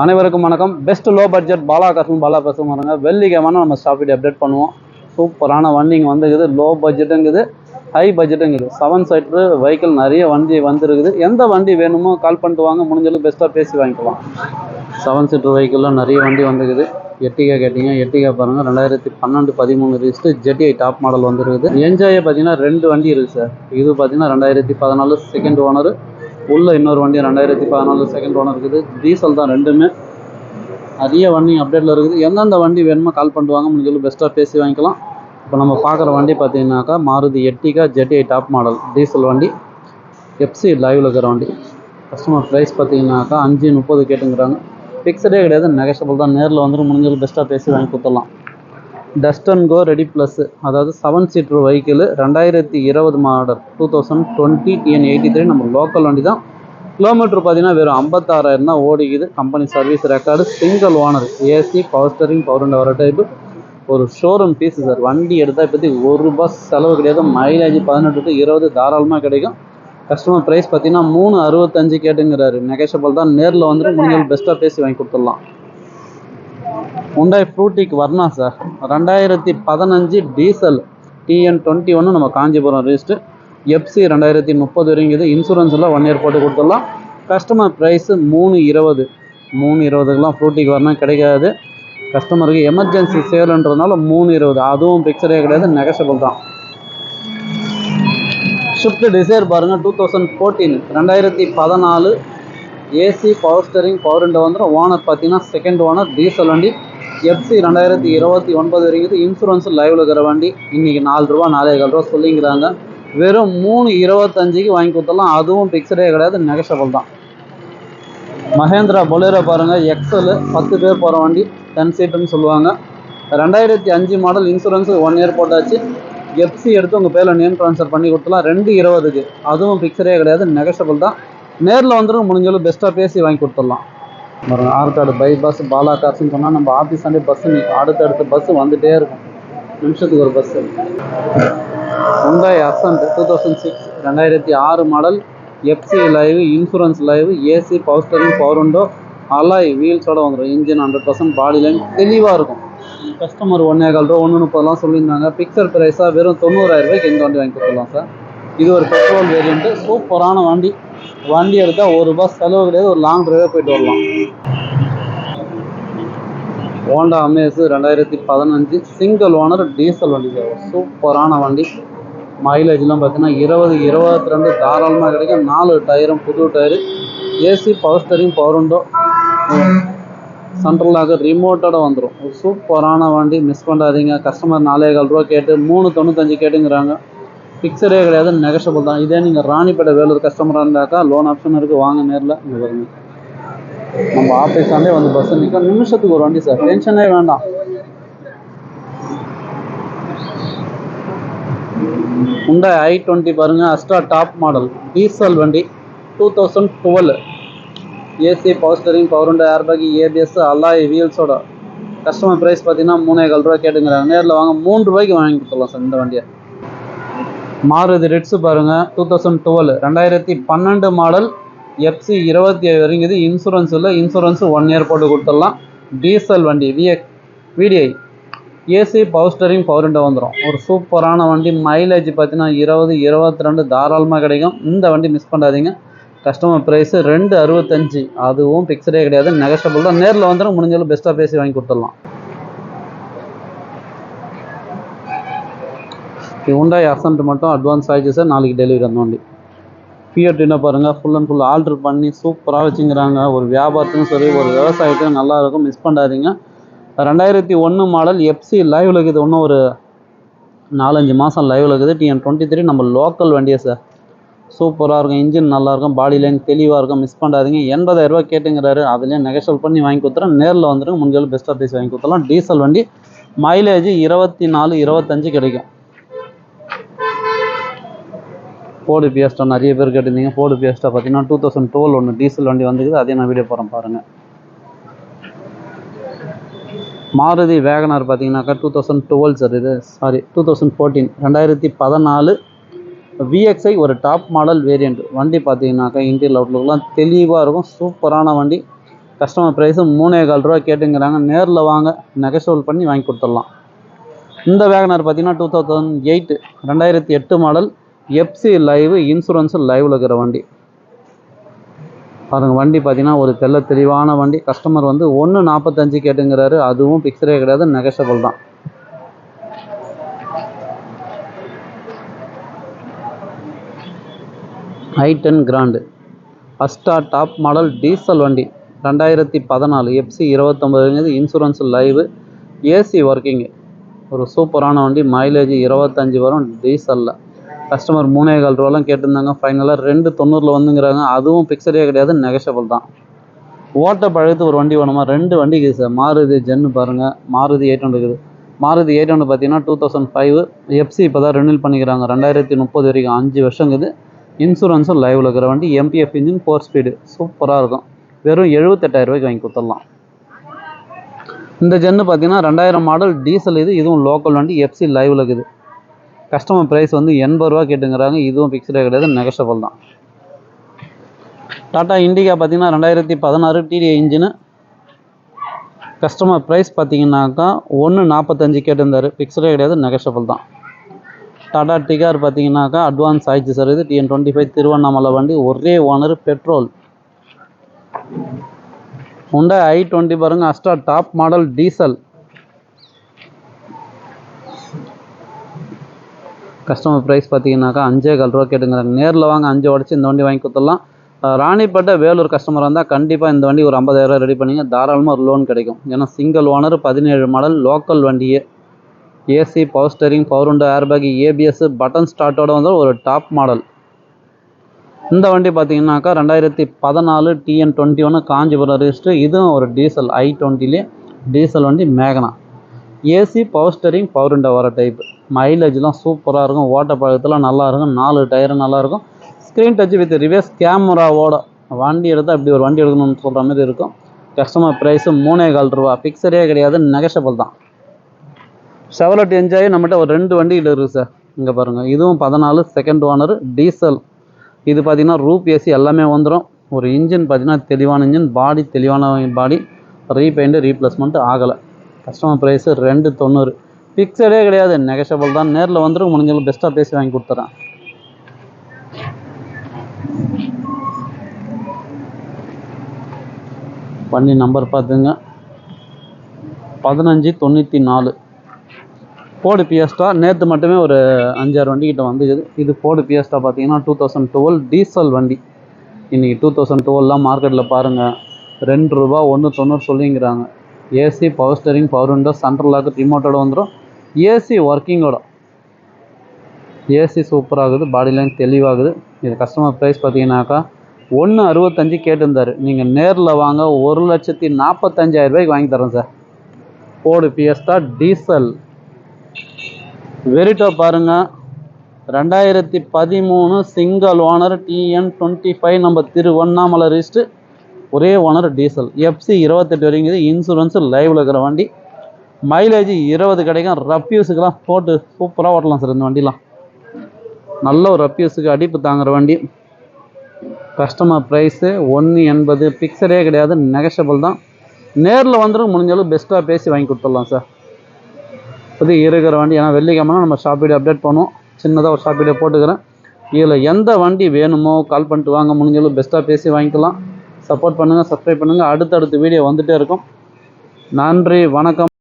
அனைவருக்கும் வணக்கம். Best low budget Bala custom Bala பேசும் பாருங்க. வெள்ளிக்கிழமை நம்ம ஸ்டாப்பிட் அப்டேட் பண்ணுவோம். சூப்பரான வண்டிங்க வந்துக்குது லோ பட்ஜெட்டுங்குது ஹை பட்ஜெட்டுங்குது செவன் சீட்ரு வெஹிக்கிள் நிறைய வண்டி வந்துருக்குது. எந்த வண்டி வேணுமோ கால் பண்ணிட்டு வாங்க. முடிஞ்சளவுக்கு பெஸ்ட்டாக பேசி வாங்கிக்கலாம். செவன் சீட்டர் வெஹிக்கிளில் நிறைய வண்டி வந்துக்குது எட்டிகா கேட்டிங்க. எட்டிகா பாருங்கள் ரெண்டாயிரத்தி பன்னெண்டு பதிமூணு ரிஸ்ட்டு ஜெட்டிஐ டாப் மாடல் வந்துருக்குது. என்ஜாயே பார்த்தீங்கன்னா ரெண்டு வண்டி இருக்குது சார் இது பார்த்தீங்கன்னா ரெண்டாயிரத்தி பதினாலு செகண்ட் ஓனர் உள்ள இன்னொரு வண்டி ரெண்டாயிரத்தி பதினாலு செகண்ட் ஓனர் இருக்குது. டீசல் தான் ரெண்டுமே. நிறைய வண்டி அப்டேட்டில் இருக்குது. எந்தெந்த வண்டி வேணுமோ கால் பண்ணுவாங்க முடிஞ்சளவு பெஸ்ட்டாக பேசி வாங்கிக்கலாம். இப்போ நம்ம பார்க்குற வண்டி பார்த்தீங்கன்னாக்கா Maruti Ertiga ZDI top model diesel வண்டி. எஃப்சி லைவில் இருக்கிற வண்டி. கஸ்டமர் ப்ரைஸ் பார்த்தீங்கன்னாக்கா அஞ்சு முப்பது கேட்டுங்கிறாங்க. ஃபிக்ஸடே கிடையாது. நெகஷபிள் தான். நேரில் வந்துட்டு முடிஞ்சளவு பெஸ்ட்டாக பேசி வாங்கி கொடுத்துடலாம். டஸ்டன் கோ ரெடி ப்ளஸ் அதாவது செவன் சீட்டர் வெஹிக்கிள் ரெண்டாயிரத்தி இருபது model two thousand twenty TN eighty three நம்ம லோக்கல் வண்டி தான் கிலோமீட்டர் பார்த்தீங்கன்னா வெறும் ஐம்பத்தாறாயிரம் தான் ஓடிக்குது. Company service record single owner AC power steering power and வர டைப்பு ஒரு ஷோரூம் பீஸு சார் வண்டி எடுத்தால் இப்போதி ஒரு ரூபா செலவு கிடையாது. மைலேஜ் பதினெட்டு டு இருபது தாராளமாக கிடைக்கும். கஸ்டமர் ப்ரைஸ் பார்த்தீங்கன்னா மூணு அறுபத்தஞ்சு கேட்டுங்கிறாரு. நெகஷபிள் தான். நேரில் வந்துட்டு முடிஞ்சது பெஸ்ட்டாக பேசி வாங்கி கொடுத்துடலாம். உண்டாய் ஃப்ரூட்டிக் வர்ணா சார் ரெண்டாயிரத்தி பதினஞ்சு டீசல் டிஎன் டுவெண்ட்டி ஒன்று நம்ம காஞ்சிபுரம் ரிஜிஸ்ட்டு எஃப்சி ரெண்டாயிரத்தி முப்பது வரைங்குது இன்சூரன்ஸில் ஒன் இயர் போட்டு கொடுத்துடலாம். கஸ்டமர் ப்ரைஸு மூணு இருபது. மூணு இருபதுக்கெலாம் ஃப்ரூட்டிக் வர்ணா கிடைக்காது. கஸ்டமருக்கு எமர்ஜென்சி சேலுன்றதுனால மூணு இருபது. அதுவும் பிக்சரே கிடையாது நெகஷபிள் தான். ஷிஃப்ட் டிசைர் பாருங்கள் டூ தௌசண்ட் ஃபோர்டீன் ரெண்டாயிரத்தி பதினாலு AC power steering power window வந்துடும் ஓனர் பார்த்தீங்கன்னா செகண்ட் ஓனர் டீசல் வண்டி. எஃப்சி ரெண்டாயிரத்தி இருபத்தி ஒன்பது வரைக்கும் இன்சூரன்ஸ் லைவில் இருக்கிற வண்டி. இன்றைக்கி நாலு ரூபா நாலே கால் ரூபா சொல்லிங்கிறாங்க. வெறும் மூணு இருபத்தஞ்சிக்கு வாங்கி கொடுத்துடலாம். அதுவும் பிக்சரே கிடையாது நெகஷபிள் தான். மகேந்திரா பொலேரோ பாருங்கள் எக்ஸல் பத்து பேர் போகிற வண்டி. டென் சீட்டுன்னு சொல்லுவாங்க. ரெண்டாயிரத்தி அஞ்சு மாடல் இன்சூரன்ஸு ஒன் இயர் போட்டாச்சு. எஃப்சி எடுத்து உங்கள் பேரில் நேம் ட்ரான்ஸ்ஃபர் பண்ணி கொடுத்துலாம் ரெண்டு இருபதுக்கு. அதுவும் பிக்சரே கிடையாது நெகஷபிள் தான். நேரில் வந்துடும் முடிஞ்சளவு பெஸ்ட்டாக பேசி வாங்கி கொடுத்துடலாம். பாருங்க ஆற்காடு பைபாஸ் பாலா காசுன்னு சொன்னால் நம்ம ஆஃபீஸ் பஸ்ஸு நிற்கும் அடுத்தடுத்த பஸ்ஸு வந்துகிட்டே இருக்கும். நிமிஷத்துக்கு ஒரு பஸ்ஸு உண்டாய் அசன்ட் டூ தௌசண்ட் சிக்ஸ் ரெண்டாயிரத்தி ஆறு model FC live insurance live AC power steering power window alloy வீல்ஸோட வந்துடும் engine hundred percent body line தெளிவாக இருக்கும். கஸ்டமர் ஒன்றே கால் ரூபா ஒன்று முப்பதுலாம் சொல்லியிருந்தாங்க. பிக்சர் ப்ரைஸாக வெறும் தொண்ணூறாயிரம் ரூபாய்க்கு இந்த வண்டி வாங்கி கொடுத்துடலாம் சார் இது ஒரு பெட்ரோல் வேரியண்ட்டு சூப்பரான வண்டி. வண்டி எடுத்தால் ஒரு ரூபா செலவு கிடையாது ஒரு லாங் ட்ரைவாக போயிட்டு வரலாம். ஹோண்டா அமேஸ் ரெண்டாயிரத்தி பதினஞ்சு சிங்கிள் ஓனர் டீசல் வண்டி சார் சூப்பரான வண்டி. மைலேஜ்லாம் பார்த்தீங்கன்னா இருபது இருபத்தி ரெண்டு தாராளமாக கிடைக்கும். நாலு டயரும் புது tyre AC power steering power உண்டோ சென்ட்ரலாக ரிமோட்டோட வந்துடும் சூப்பரான வண்டி. மிஸ் பண்ணாதீங்க. கஸ்டமர் நாலே கால் ரூபா கேட்டு மூணு தொண்ணூத்தஞ்சு கேட்டுங்கிறாங்க. ஃபிக்ஸடே கிடையாது நெகஷபிள் தான். இதே நீங்கள் ராணிப்பேட்டை வேலூர் கஸ்டமராக இருந்தாக்கா லோன் ஆப்ஷன் இருக்குது வாங்க நேரில். இங்கே வருங்க நம்ம ஆஃபீஸாண்டே வந்து பஸ் நிற்கும் நிமிஷத்துக்கு ஒரு வண்டி சார் டென்ஷனே வேண்டாம். உண்டா ஐ டுவெண்ட்டி பாருங்கள் அஸ்ட்ரா டாப் மாடல் டீசல் வண்டி two thousand twelve AC power steering power window airbag ABS alloy வீல்ஸோட customer price பார்த்தீங்கன்னா மூணே கால் ரூபா கேட்டுங்கிறாங்க. நேரில் வாங்க மூணு ரூபாய்க்கு வாங்கி கொடுத்துடலாம் சார் இந்த வண்டியை. மாருதி ரெட்ஸு பாருங்கள் டூ தௌசண்ட் டுவெல் ரெண்டாயிரத்தி பன்னெண்டு மாடல் எஃப்சி இருபத்தி ஏழு வரைங்குது இன்சூரன்ஸ் இல்லை இன்சூரன்ஸு ஒன் இயர் போட்டு கொடுத்துடலாம். டீசல் வண்டி VX VDI AC power steering power window வந்துடும் ஒரு சூப்பரான வண்டி மைலேஜ் பார்த்தீங்கன்னா இருபது இருபத்தி ரெண்டு தாராளமாக கிடைக்கும். இந்த வண்டி மிஸ் பண்ணாதீங்க. கஸ்டமர் ப்ரைஸு ரெண்டு அறுபத்தஞ்சு. அதுவும் ஃபிக்ஸடே கிடையாது. நெகஸ்டபுள் தான். நேரில் வந்துடும் முடிஞ்சாலும் பெஸ்ட்டாக பேசி வாங்கி கொடுத்துடலாம். ஹுண்டாய் அசன்ட் மட்டும் அட்வான்ஸ் ஆகிடுச்சு சார் நாளைக்கு டெலிவரி வந்தோண்டி வண்டி ஃபியட் என்ன பாருங்கள் ஃபுல் அண்ட் ஃபுல் ஆல்ட்ரு பண்ணி சூப்பராக வச்சுங்கிறாங்க ஒரு வியாபாரத்துக்கும் சரி ஒரு விவசாயத்துக்கும் நல்லா இருக்கும். மிஸ் பண்ணாதீங்க. ரெண்டாயிரத்தி ஒன்று மாடல் எஃப்சி லைவில் இருக்குது இன்னும் ஒரு நாலஞ்சு மாதம் லைவில் இருக்குது டிஎன் டுவெண்ட்டி த்ரீ நம்ம லோக்கல் வண்டியை சார் சூப்பராக இருக்கும். இன்ஜின் நல்லாயிருக்கும் பாடி லைன் தெளிவாக இருக்கும். மிஸ் பண்ணாதீங்க. எண்பதாயிரரூபா கேட்டுங்கிறாரு. அதுலேயும் நெகஷல் பண்ணி வாங்கி கொடுத்துறேன். நேரில் வந்துடும் முடிஞ்சளவு பெஸ்ட்டாக பேசி வாங்கி கொடுத்துலாம் டீசல் வண்டி மைலேஜ் இருபத்தி நாலு இருபத்தஞ்சு கிடைக்கும். ஃபோர்டு பிஎஸ்டா நிறைய பேர் கேட்டிருந்தீங்க. ஃபோர்டு பிஎஸ்டா பார்த்தீங்கன்னா டூ தௌசண்ட் டுவெல் ஒன்று டீசல் வண்டி வந்துக்குது அதே நான் வீடியோ போகிறேன் பாருங்கள் மாருதி வேகனார் பார்த்தீங்கன்னாக்கா டூ தௌசண்ட் டுவெல் சார் இது. சாரி டூ தௌசண்ட் ஃபோர்டீன் ரெண்டாயிரத்தி பதினாலு விஎக்ஸ்ஐ ஒரு டாப் மாடல் வேரியண்ட் வண்டி பார்த்தீங்கன்னாக்கா இன்டீரியல் அவுட்லுக்கெலாம் தெளிவாக இருக்கும். சூப்பரான வண்டி. கஸ்டமர் ப்ரைஸு மூணே கால் ரூபா கேட்டுங்கிறாங்க. நேரில் வாங்க. நெகசோல் பண்ணி வாங்கி கொடுத்துடலாம். இந்த வேகனார் பார்த்தீங்கன்னா டூ தௌசண்ட் எயிட் ரெண்டாயிரத்தி எட்டு மாடல் எஃப்சி லைவ் இன்சூரன்ஸு லைவில் இருக்கிற வண்டி. பாருங்கள் வண்டி பார்த்தீங்கன்னா ஒரு தெள்ள தெளிவான வண்டி. கஸ்டமர் வந்து ஒன்று நாற்பத்தஞ்சு கேட்டுங்கிறாரு. அதுவும் பிக்சரே கிடையாது நெகஷபிள் தான். I ten grand Asta top model diesel வண்டி. ரெண்டாயிரத்தி பதினாலு எஃப்சி இருபத்தொம்பதுங்கிறது இன்சூரன்ஸ் லைவு ஏசி ஒர்க்கிங்கு ஒரு சூப்பரான வண்டி மைலேஜ் இருபத்தஞ்சி வரும் டீசலில் கஸ்டமர் மூணே கால் ரூபாலாம் கேட்டிருந்தாங்க. ஃபைனலாக ரெண்டு தொண்ணூறில் வந்துங்கிறாங்க. அதுவும் பிக்சரே கிடையாது நெகஷபிள் தான். ஓட்ட பழகத்து ஒரு வண்டி வேணுமா? ரெண்டு வண்டி இருக்குது சார். மாருதி ஜென்னு பாருங்கள் மாருதி எயிட் ஹண்ட்ரட் இருக்குது. மாருதி எயிட் ஹண்ட்ரட் பார்த்தீங்கன்னா டூ தௌசண்ட் ஃபைவ் எஃப்சி இப்போ தான் ரெனியூல் பண்ணிக்கிறாங்க. ரெண்டாயிரத்தி முப்பது வரைக்கும் அஞ்சு வருஷம் இருக்குது. இன்சூரன்ஸும் லைவில் இருக்கிற வண்டி எம்பிஎஃப் இன்ஜின் ஃபோர் ஸ்பீடு சூப்பராக இருக்கும். வெறும் எழுபத்தெட்டாயிரரூபாய்க்கு வாங்கி கொடுத்துடலாம். இந்த ஜென்னு பார்த்தீங்கன்னா ரெண்டாயிரம் மாடல் டீசல் இது. இதுவும் லோக்கல் வண்டி எஃப்சி லைவில் இருக்குது. கஸ்டமர் ப்ரைஸ் வந்து எண்பது ரூபா கேட்டுங்கிறாங்க. இதுவும் ஃபிக்ஸ்டே கிடையாது. நெகஷபிள் தான். டாட்டா இண்டிகா பார்த்தீங்கன்னா ரெண்டாயிரத்தி பதினாறு டிடிஐ இன்ஜினு கஸ்டமர் ப்ரைஸ் பார்த்தீங்கன்னாக்கா ஒன்று நாற்பத்தஞ்சு கேட்டிருந்தார். ஃபிக்ஸ்டே கிடையாது நெகஷபிள் தான். டாடா டிகார் பார்த்தீங்கன்னாக்கா அட்வான்ஸ் ஆயிடுச்சு சார் இது டிஎன் டுவெண்ட்டி ஃபைவ் திருவண்ணாமலை வண்டி. ஒரே owner petrol Hyundai I twenty பாருங்கள் Asta top model diesel customer price பார்த்தீங்கன்னாக்கா அஞ்சே கால் ரூபா கேட்டுங்கிறாங்க. நேரில் வாங்க அஞ்சு உடச்சி இந்த வண்டி வாங்கி கொடுத்துடலாம். ராணிப்பேட்டை வேலூர் கஸ்டமர் இருந்தால் கண்டிப்பாக இந்த வண்டி ஒரு ஐம்பதாயிரம் ரெடி பண்ணிங்க. தாராளமாக ஒரு லோன் கிடைக்கும். ஏன்னா சிங்கிள் ஓனர் பதினேழு மாடல் லோக்கல் வண்டியே. ஏசி பவர் ஸ்டரிங் பவர் உண்டு ஏர்பேக் ஏபிஎஸ் பட்டன் ஸ்டார்ட்டோட வந்து ஒரு டாப் மாடல் இந்த வண்டி பார்த்தீங்கன்னாக்கா ரெண்டாயிரத்தி பதினாலு டிஎன் டுவெண்ட்டி ஒன்று காஞ்சிபுரம் ரிஜிஸ்டர் இதுவும் ஒரு டீசல் ஐ டுவெண்ட்டிலே டீசல் வண்டி மேகனா. AC power steering power window வர டைப் மைலேஜ்லாம் சூப்பராக இருக்கும். ஓட்ட பழக்கத்தில் நல்லா இருக்கும். நாலு டயரும் நல்லாயிருக்கும் ஸ்க்ரீன் டச் வித் ரிவர்ஸ் கேமராவோட வண்டி எடுத்தால் இப்படி ஒரு வண்டி எடுக்கணும்னு சொல்கிற மாதிரி இருக்கும். கஸ்டமர் ப்ரைஸு மூணே கால் ரூபா. பிக்சரே கிடையாது. நெகஷபிள் தான். செவலட் என்ஜாய் நம்மகிட்ட ஒரு ரெண்டு வண்டியில் இருக்குது சார் இங்கே பாருங்கள் இதுவும் பதினாலு செகண்ட் ஓனர் டீசல் இது பார்த்திங்கன்னா ரூப் ஏசி எல்லாமே வந்துடும் ஒரு இன்ஜின் பார்த்திங்கன்னா தெளிவான இன்ஜின் பாடி தெளிவான பாடி ரீபெயிண்ட்டு ரீப்ளேஸ்மெண்ட்டு ஆகலை. கஸ்டமர் ப்ரைஸு ரெண்டு தொண்ணூறு. பிக்சடே கிடையாது. நெகஷபிள் தான். நேரில் வந்துடும் முடிஞ்சாலும் பெஸ்ட்டாக பேசி வாங்கி கொடுத்துறேன். வண்டி நம்பர் பார்த்துங்க. பதினஞ்சு தொண்ணூற்றி நாலு. ஃபோர்டு பிஎஸ்டா நேற்று மட்டுமே ஒரு அஞ்சாறு வண்டிக்கிட்ட வந்துக்குது. இது ஃபோர்டு பிஎஸ்டா பார்த்தீங்கன்னா டூ தௌசண்ட் டுவெல் டீசல் வண்டி. இன்றைக்கி டூ தௌசண்ட் டுவெல்லாம் மார்க்கெட்டில் பாருங்கள் ரெண்டு ரூபா ஒன்று தொண்ணூறு சொல்லிங்கிறாங்க. AC power steering power window central lock ரிமோட்டோட வந்துடும் ஏசி ஒர்க்கிங்கோட ஏசி சூப்பராகுது பாடி லைன் தெளிவாகுது. இது கஸ்டமர் ப்ரைஸ் பார்த்தீங்கன்னாக்கா ஒன்று அறுபத்தஞ்சு கேட்டிருந்தார். நீங்கள் நேரில் வாங்க ஒரு லட்சத்தி நாற்பத்தஞ்சாயிரரூபாய்க்கு வாங்கி தரேன் சார். போடு பிஎஸ்டா டீசல் வெரிட்டோ பாருங்கள் ரெண்டாயிரத்தி பதிமூணு single owner TN twenty five நம்ம திருவண்ணாமலை ரிஸ்ட்டு ஒரே ஓனர் டீசல் எஃப்சி இருபத்தெட்டு வரைங்கிறது இன்சூரன்ஸு லைவில் இருக்கிற வண்டி. மைலேஜ் இருபது கிடைக்கும். ரப்யூஸுக்கெல்லாம் போட்டு சூப்பராக ஓட்டலாம் சார் இந்த வண்டிலாம். நல்ல ஒரு ரப்யூஸுக்கு அடிப்பு தாங்குற வண்டி. கஸ்டமர் ப்ரைஸு ஒன்று எண்பது. பிக்சரே கிடையாது. நெகஷபிள் தான். நேரில் வந்துடும் முடிஞ்சளவு பெஸ்ட்டாக பேசி வாங்கி கொடுத்துடலாம் சார் இப்போது இருக்கிற வண்டி. ஏன்னா வெள்ளிக்கிழமை நம்ம ஷாப் வீடியோ அப்டேட் பண்ணுவோம். சின்னதாக ஒரு ஷாப் வீடியோ போட்டுக்கிறேன். இதில் எந்த வண்டி வேணுமோ கால் பண்ணிட்டு வாங்க. முடிஞ்சளவு பெஸ்ட்டாக பேசி வாங்கிக்கலாம். சப்போர்ட் பண்ணுங்கள் சப்ஸ்கிரைப் பண்ணுங்கள் அடுத்தடுத்த வீடியோ வந்துகிட்டே இருக்கும். நன்றி வணக்கம்.